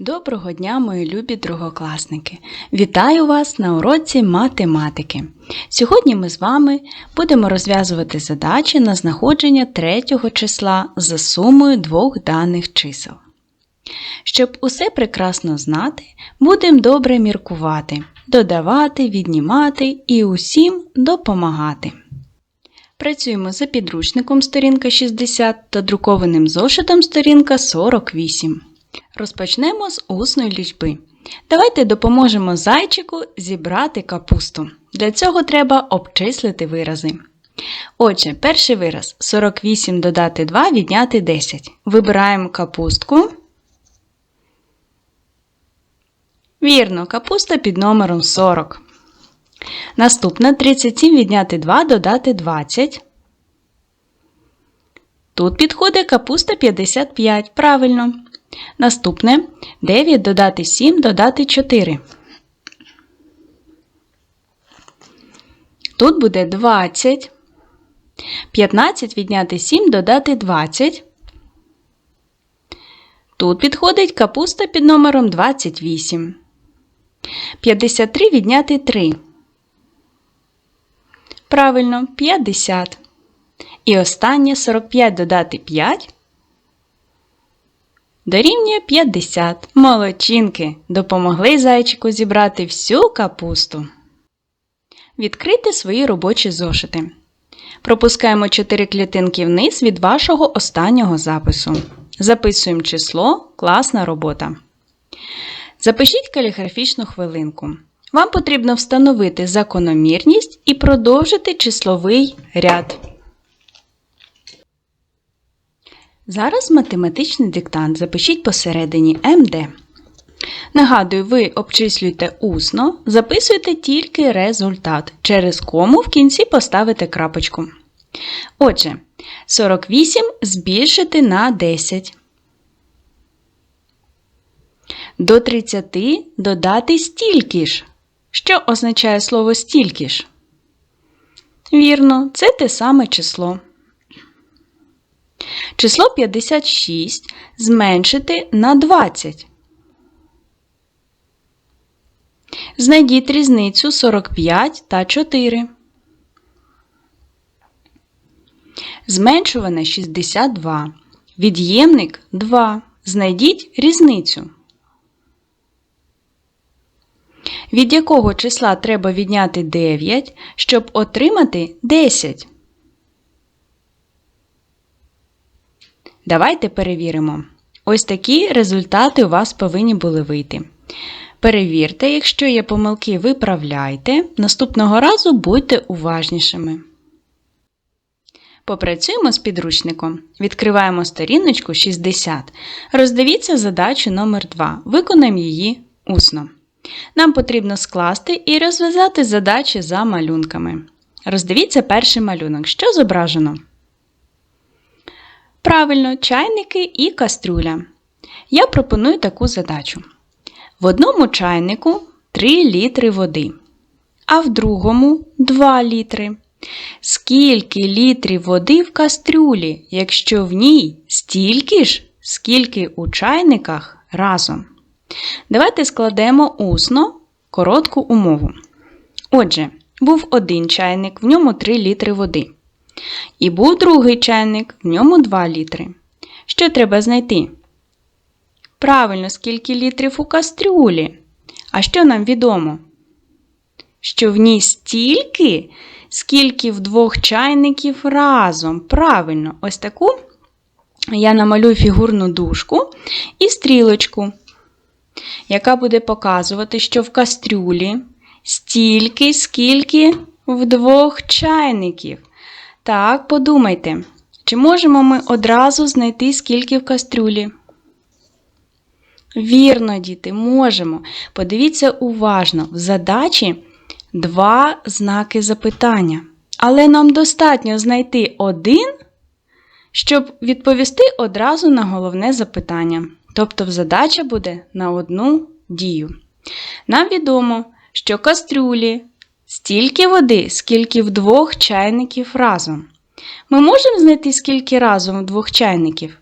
Доброго дня, мої любі другокласники! Вітаю вас на уроці математики. Сьогодні ми з вами будемо розв'язувати задачі на знаходження третього числа за сумою двох даних чисел. Щоб усе прекрасно знати, будемо добре міркувати, додавати, віднімати і усім допомагати. Працюємо за підручником сторінка 60 та друкованим зошитом сторінка 48. Розпочнемо з усної лічби. Давайте допоможемо зайчику зібрати капусту. Для цього треба обчислити вирази. Отже, перший вираз 48 додати 2 відняти 10. Вибираємо капустку. Вірно, капуста під номером 40. Наступне 37 відняти 2 додати 20. Тут підходить капуста 55. Правильно. Наступне 9 додати 7 додати 4. Тут буде 20. 15 відняти 7 додати 20. Тут підходить капуста під номером 28. 53 відняти 3. Правильно, 50. І останнє 45 додати 5. Дорівнює 50. Молодчинки! Допомогли зайчику зібрати всю капусту. Відкрити свої робочі зошити. Пропускаємо 4 клітинки вниз від вашого останнього запису. Записуємо число Класна робота. Запишіть каліграфічну хвилинку. Вам потрібно встановити закономірність і продовжити числовий ряд. Зараз математичний диктант запишіть посередині МД. Нагадую, ви обчислюєте усно, записуєте тільки результат. Через кому в кінці поставите крапочку. Отже, 48 збільшити на 10. До 30 додати стільки ж. Що означає слово стільки ж? Вірно, це те саме число. Число 56 зменшити на 20. Знайдіть різницю 45 та 4. Зменшуване 62. Від'ємник 2. Знайдіть різницю. Від якого числа треба відняти 9, щоб отримати 10? Давайте перевіримо. Ось такі результати у вас повинні були вийти. Перевірте, якщо є помилки, виправляйте. Наступного разу будьте уважнішими. Попрацюємо з підручником. Відкриваємо сторіночку 60. Роздивіться задачу номер 2 Виконаємо її усно. Нам потрібно скласти і розв'язати задачі за малюнками. Роздивіться перший малюнок. Що зображено? Правильно, чайники і кастрюля. Я пропоную таку задачу. В одному чайнику 3 літри води, а в другому 2 літри. Скільки літрів води в кастрюлі, якщо в ній стільки ж, скільки у чайниках разом? Давайте складемо усно коротку умову. Отже, був один чайник, в ньому 3 літри води. І був другий чайник, в ньому 2 літри. Що треба знайти? Правильно, скільки літрів у кастрюлі. А що нам відомо? Що в ній стільки, скільки в двох чайників разом. Правильно, ось таку я намалюю фігурну дужку і стрілочку, яка буде показувати, що в кастрюлі стільки, скільки в двох чайників. Так, подумайте, чи можемо ми одразу знайти, скільки в кастрюлі? Вірно, діти, можемо. Подивіться уважно, в задачі два знаки запитання. Але нам достатньо знайти один, щоб відповісти одразу на головне запитання. Тобто задача буде на одну дію. Нам відомо, що кастрюлі стільки води, скільки в двох чайників разом. Ми можемо знайти скільки разом двох чайників?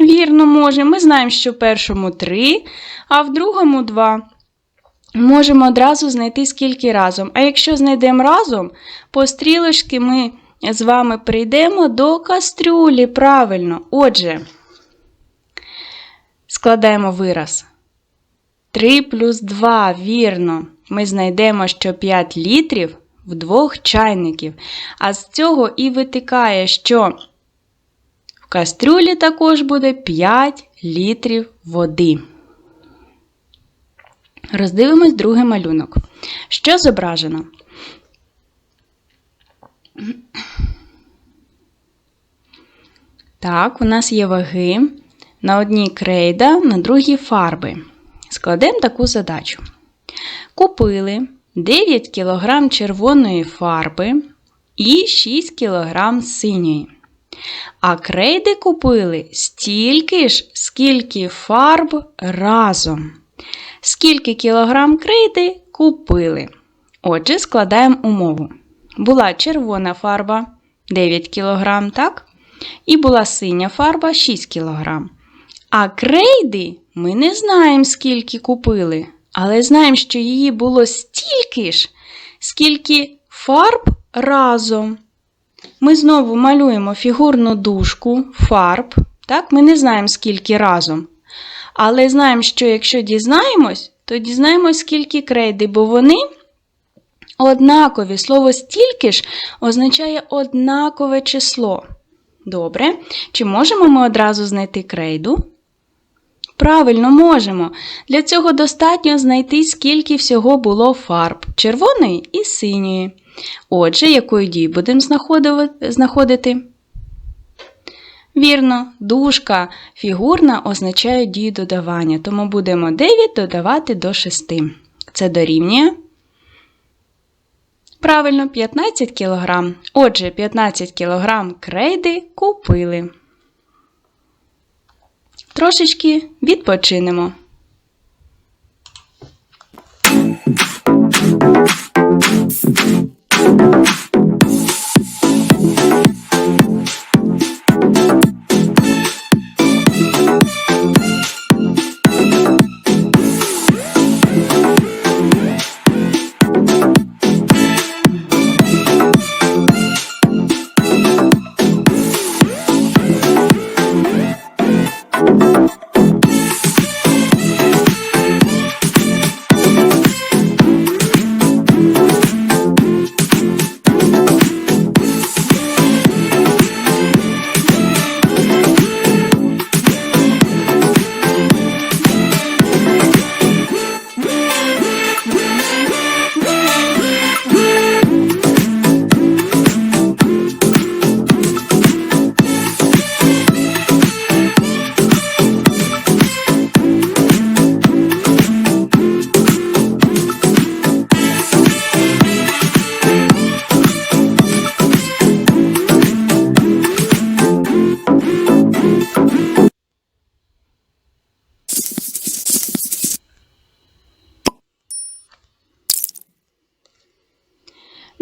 Вірно, може. Ми знаємо, що в першому 3, а в другому 2. Можемо одразу знайти скільки разом. А якщо знайдемо разом, по стрілочки ми з вами прийдемо до кастрюлі. Правильно. Отже, складаємо вираз. 3 плюс 2, вірно. Ми знайдемо, що 5 літрів в двох чайників. А з цього і витикає, що в кастрюлі також буде 5 літрів води. Роздивимось другий малюнок. Що зображено? Так, у нас є ваги. На одній крейда, на другій фарби. Складемо таку задачу. Купили 9 кг червоної фарби і 6 кг синьої. А крейди купили стільки ж, скільки фарб разом. Скільки кілограм крейди купили? Отже, складаємо умову. Була червона фарба 9 кг, так? І була синя фарба 6 кг. А крейди ми не знаємо, скільки купили, але знаємо, що її було стільки ж, скільки фарб разом. Ми знову малюємо фігурну дужку фарб. Так? Ми не знаємо, скільки разом. Але знаємо, що якщо дізнаємось, то дізнаємось, скільки крейди, бо вони однакові. Слово стільки ж означає однакове число. Добре. Чи можемо ми одразу знайти крейду? Правильно, можемо. Для цього достатньо знайти, скільки всього було фарб червоної і синьої. Отже, якою дію будемо знаходити? Вірно, дужка фігурна означає дію додавання, тому будемо 9 додавати до 6. Це дорівнює. Правильно, 15 кг. Отже, 15 кг крейди купили. Трошечки відпочинемо.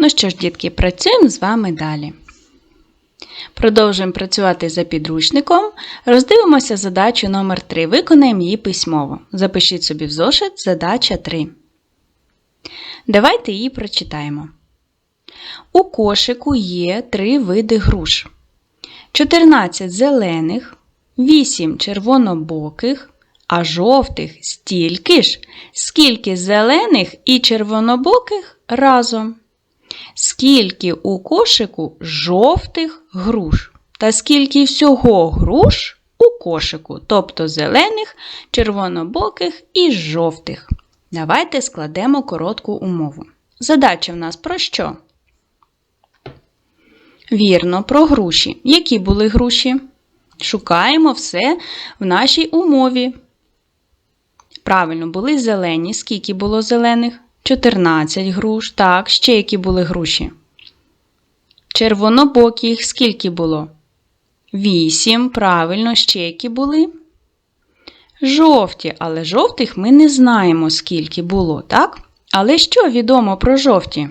Ну що ж, дітки, працюємо з вами далі. Продовжуємо працювати за підручником. Роздивимося задачу номер 3 Виконаємо її письмово. Запишіть собі в зошит задача 3. Давайте її прочитаємо. У кошику є три види груш: 14 зелених, 8 червонобоких, а жовтих стільки ж, скільки зелених і червонобоких разом. Скільки у кошику жовтих груш? Та скільки всього груш у кошику, тобто зелених, червонобоких і жовтих. Давайте складемо коротку умову. Задача в нас про що? Вірно, про груші. Які були груші? Шукаємо все в нашій умові. Правильно, були зелені. Скільки було зелених? 14 груш. Так, ще які були груші? Червонобокі їх скільки було? 8. Правильно, ще які були? Жовті, але жовтих ми не знаємо, скільки було, так? Але що відомо про жовті?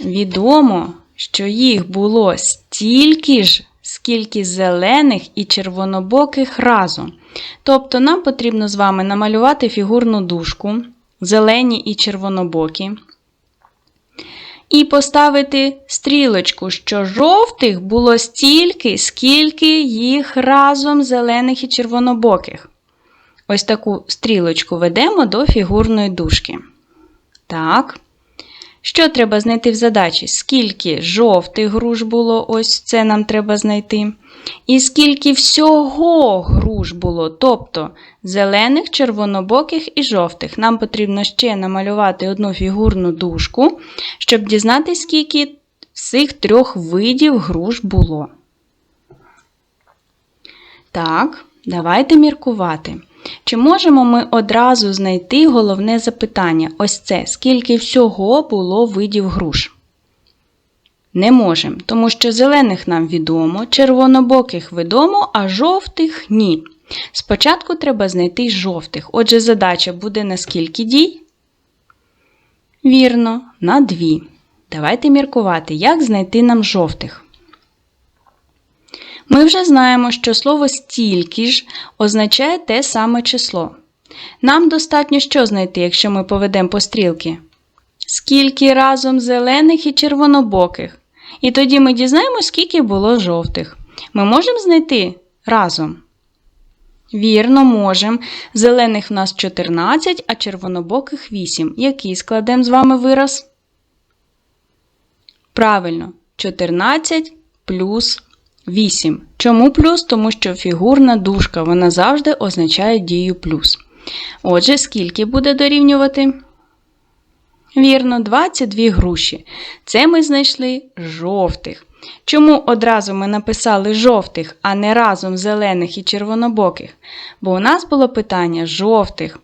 Відомо, що їх було стільки ж, скільки зелених і червонобоких разом. Тобто нам потрібно з вами намалювати фігурну дужку, зелені і червонобокі. І поставити стрілочку, що жовтих було стільки, скільки їх разом зелених і червонобоких. Ось таку стрілочку ведемо до фігурної дужки. Так. Що треба знайти в задачі? Скільки жовтих груш було, ось це нам треба знайти. І скільки всього груш було, тобто зелених, червонобоких і жовтих. Нам потрібно ще намалювати одну фігурну дужку, щоб дізнатися, скільки всіх трьох видів груш було. Так, давайте міркувати. Чи можемо ми одразу знайти головне запитання? Ось це, скільки всього було видів груш? Не можемо, тому що зелених нам відомо, червонобоких відомо, а жовтих ні. Спочатку треба знайти жовтих. Отже, задача буде на скільки дій? Вірно, на дві. Давайте міркувати, як знайти нам жовтих. Ми вже знаємо, що слово стільки ж означає те саме число. Нам достатньо що знайти, якщо ми поведемо по стрілки? Скільки разом зелених і червонобоких. І тоді ми дізнаємося, скільки було жовтих. Ми можемо знайти разом? Вірно, можемо. Зелених в нас 14, а червонобоких 8. Який складемо з вами вираз? Правильно, 14 плюс 8. Чому плюс? Тому що фігурна дужка вона завжди означає дію плюс. Отже, скільки буде дорівнювати? Вірно, 22 груші. Це ми знайшли жовтих. Чому одразу ми написали жовтих, а не разом зелених і червонобоких? Бо у нас було питання жовтих.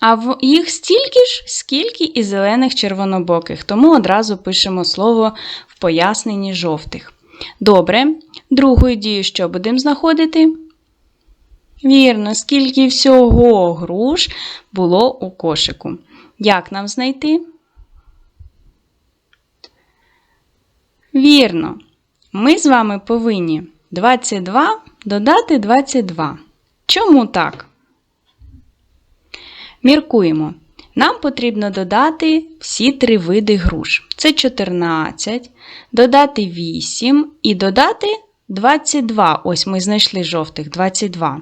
А в їх стільки ж, скільки і зелених червонобоких, тому одразу пишемо слово в поясненні жовтих. Добре, другою дією що будемо знаходити? Вірно, скільки всього груш було у кошику. Як нам знайти? Вірно, ми з вами повинні 22 додати 22. Чому так? Міркуємо. Нам потрібно додати всі три види груш. Це 14, додати 8 і додати 22. Ось ми знайшли жовтих 22.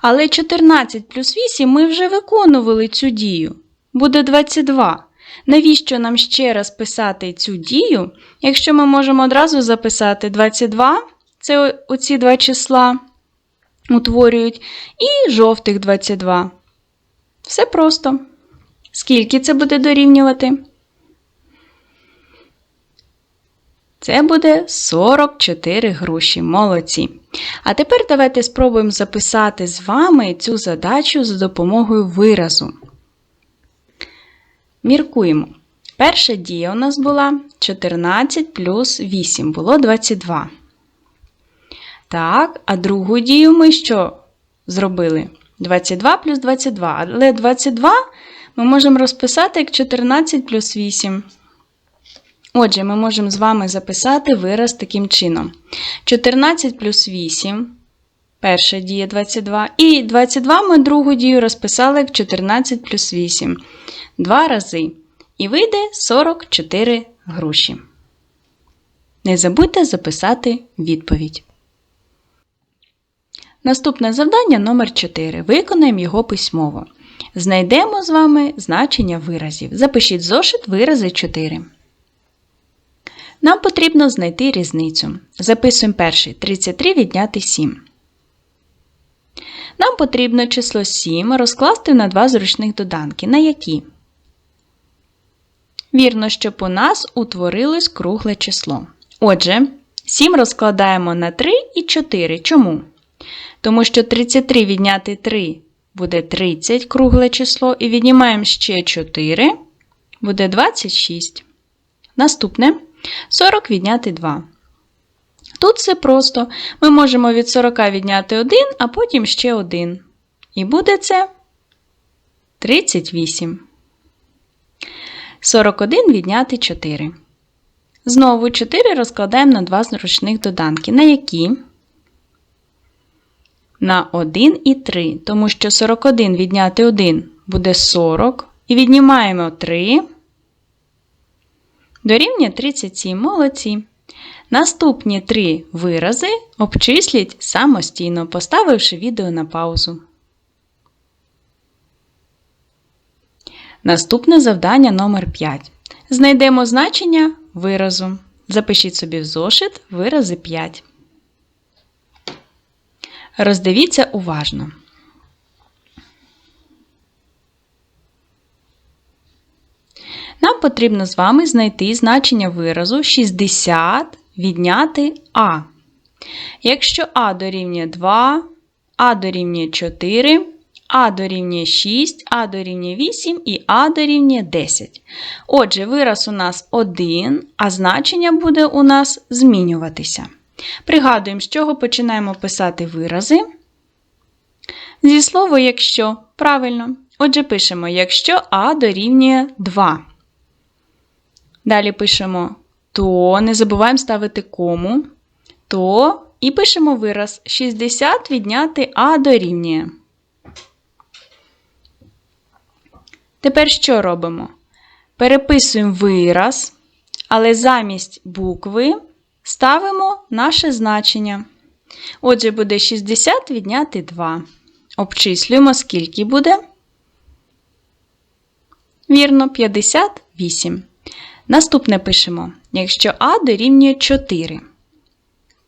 Але 14 плюс 8 ми вже виконували цю дію. Буде 22. Навіщо нам ще раз писати цю дію, якщо ми можемо одразу записати 22, це оці два числа утворюють, і жовтих 22. Все просто. Скільки це буде дорівнювати? Це буде 44 груші. Молодці. А тепер давайте спробуємо записати з вами цю задачу за допомогою виразу. Міркуємо. Перша дія у нас була 14 плюс 8 було 22. Так, а другу дію ми що зробили? 22 плюс 22. Але 22 ми можемо розписати як 14 плюс 8. Отже, ми можемо з вами записати вираз таким чином: 14 плюс 8. Перша дія 22. І 22 ми другу дію розписали як 14 плюс 8. Два рази. І вийде 44 груші. Не забудьте записати відповідь. Наступне завдання номер 4 Виконаємо його письмово. Знайдемо з вами значення виразів. Запишіть зошит вирази 4. Нам потрібно знайти різницю. Записуємо перший 33 відняти 7. Нам потрібно число 7 розкласти на два зручних доданки. На які? Вірно, щоб у нас утворилось кругле число. Отже, 7 розкладаємо на 3 і 4. Чому? Тому що 33 відняти 3 буде 30 кругле число, і віднімаємо ще 4, буде 26. Наступне 40 відняти 2. Тут все просто. Ми можемо від 40 відняти 1, а потім ще 1. І буде це 38. 41 відняти 4. Знову 4 розкладаємо на два зручних доданки. На які? На 1 і 3, тому що 41 відняти 1 буде 40. І віднімаємо 3. Дорівнює 37. Молодці. Наступні три вирази обчисліть самостійно, поставивши відео на паузу. Наступне завдання номер 5. Знайдемо значення виразу. Запишіть собі в зошит вирази 5. Роздивіться уважно. Нам потрібно з вами знайти значення виразу 60 відняти А. Якщо А дорівнює 2, А дорівнює 4, А дорівнює 6, А дорівнює 8 і А дорівнює 10. Отже, вираз у нас 1, а значення буде у нас змінюватися. Пригадуємо, з чого починаємо писати вирази. Зі слова якщо. Правильно. Отже, пишемо, якщо А дорівнює 2. Далі пишемо то, не забуваємо ставити кому, то і пишемо вираз 60 відняти А дорівнює. Тепер що робимо? Переписуємо вираз, але замість букви ставимо наше значення. Отже, буде 60 відняти 2. Обчислюємо, скільки буде. Вірно, 58. Наступне пишемо: якщо А дорівнює 4,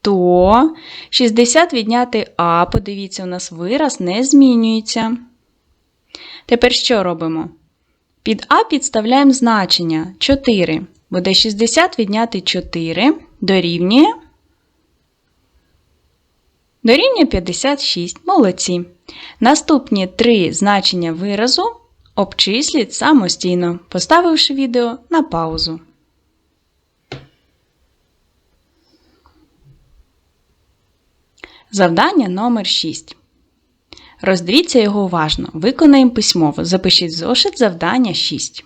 то 60 відняти А, подивіться, у нас вираз не змінюється. Тепер що робимо? Під А підставляємо значення 4. Буде 60 відняти 4 дорівнює. Дорівнює 56. Молодці. Наступні три значення виразу Обчисліть самостійно, поставивши відео на паузу. Завдання номер 6. Роздивіться його уважно. Виконаємо письмово. Запишіть зошит завдання 6.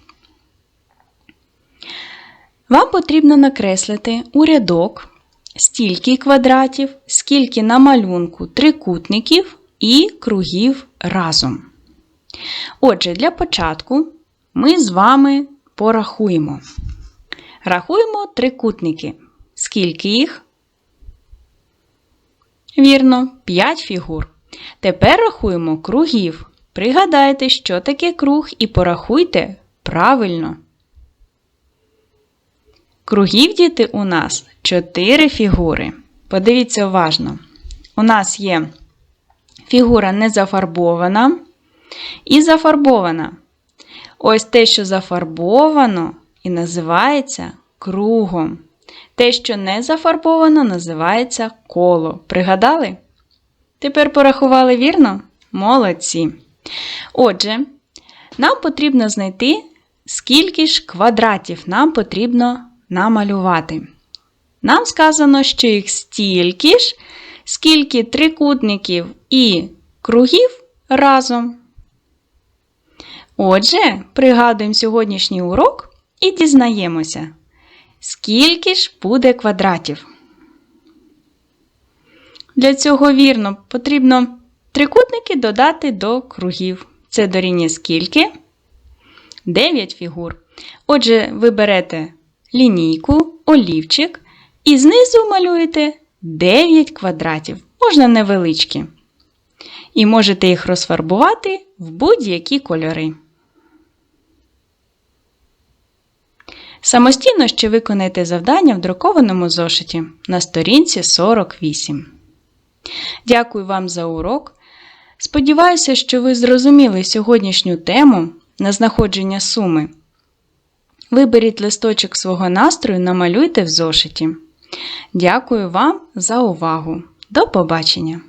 Вам потрібно накреслити у рядок стільки квадратів, скільки на малюнку трикутників і кругів разом. Отже, для початку ми з вами порахуємо. Рахуємо трикутники. Скільки їх? Вірно, 5 фігур. Тепер рахуємо кругів. Пригадайте, що таке круг, і порахуйте правильно. Кругів діти у нас 4 фігури. Подивіться уважно. У нас є фігура незафарбована і зафарбована. Ось те, що зафарбовано, і називається кругом. Те, що не зафарбовано, називається коло. Пригадали? Тепер порахували вірно? Молодці. Отже, нам потрібно знайти, скільки ж квадратів нам потрібно намалювати. Нам сказано, що їх стільки ж, скільки трикутників і кругів разом. Отже, пригадуємо сьогоднішній урок і дізнаємося, скільки ж буде квадратів. Для цього вірно потрібно трикутники додати до кругів. Це дорівнює скільки? 9 фігур. Отже, ви берете лінійку, олівчик і знизу малюєте 9 квадратів, можна невеличкі. І можете їх розфарбувати в будь-які кольори. Самостійно ще виконайте завдання в друкованому зошиті на сторінці 48. Дякую вам за урок. Сподіваюся, що ви зрозуміли сьогоднішню тему на знаходження суми. Виберіть листочок свого настрою, намалюйте в зошиті. Дякую вам за увагу. До побачення!